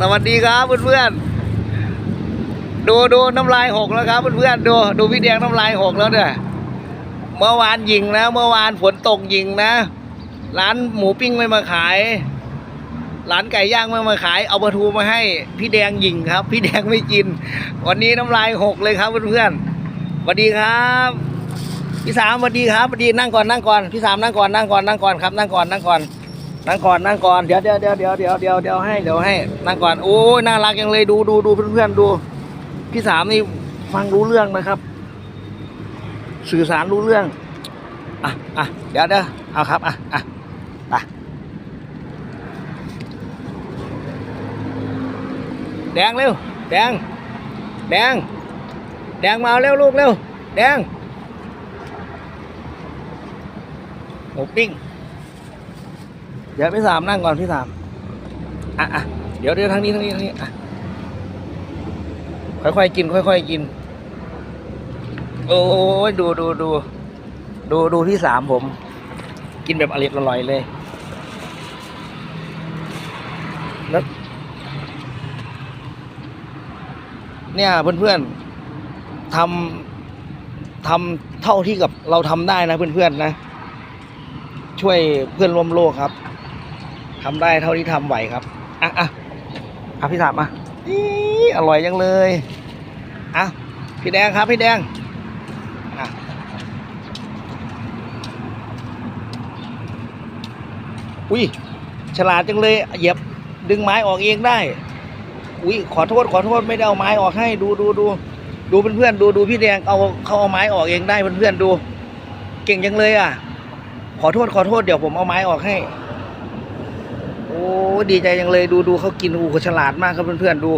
สวัสดีครับเพื่อนๆ ดูดูน้ำลายหกแล้วครับเพื่อนๆ ดูดูพี่แดงน้ำลายหกแล้วเนี่ยเมื่อวานยิงนะ เมื่อวานฝนตกยิงนะ ร้านหมูปิ้งไม่มาขาย ร้านไก่ย่างไม่มาขาย เอาปลาทูมาให้ พี่แดงยิงครับ พี่แดงไม่กิน วันนี้น้ำลายหกเลยครับเพื่อนๆสวัสดีครับพี่สามสวัสดีครับสวัสดีนั่งก่อนนั่งก่อนพี่สามนั่งก่อนนั่งก่อนนั่งก่อนครับนั่งก่อนนั่งก่อน นั่งก่อนนั่งก่อนเดี๋ยวเดี๋ยวเดี๋ยวเดี๋ยวเดี๋ยวเดี๋ยวเดี๋ยวให้เดี๋ยวให้นั่งก่อนโอ้ยน่ารักยังเลยดูดูดูเพื่อนๆดู พี่สามนี่ฟังรู้เรื่องนะครับ สื่อสารรู้เรื่องอะอะเดี๋ยวเดี๋ยวเอาครับอะอะไปแดงเร็วแดงแดงแดงมาเอาเร็วลูกเร็วแดงหมูปิ้ง เดี๋ยวพี่สามนั่งก่อนพี่สามอะอะเดี๋ยวเดี๋ยวทางนี้ทางนี้ทางนี้อะค่อยๆกิน ค่อยๆกิน โอ้ยดูดูดูดูดูพี่สามผม กินแบบอร่อยอร่อยเลย แล้วเนี่ยเพื่อนๆทำทำเท่าที่กับเราทำได้นะเพื่อนๆนะ ช่วยเพื่อนร่วมโลกครับ ทำได้เท่าที่ทำไหวครับ อะอะอะพี่สามอะอีอร่อยจังเลย อะ พี่แดงครับ พี่แดง อะอุ้ยฉลาดจังเลยเหยียบดึงไม้ออกเองได้ อุ้ยขอโทษขอโทษไม่ได้เอาไม้ออกให้ดูดูดูดูเพื่อนๆดูดูพี่แดงเอาเขาเอาไม้ออกเองได้เพื่อนๆดู เก่งจังเลยอะ ขอโทษขอโทษเดี๋ยวผมเอาไม้ออกให้ โอ้ดีใจยังเลยดูดูเขากินอูเขาฉลาดมากครับเพื่อนๆดู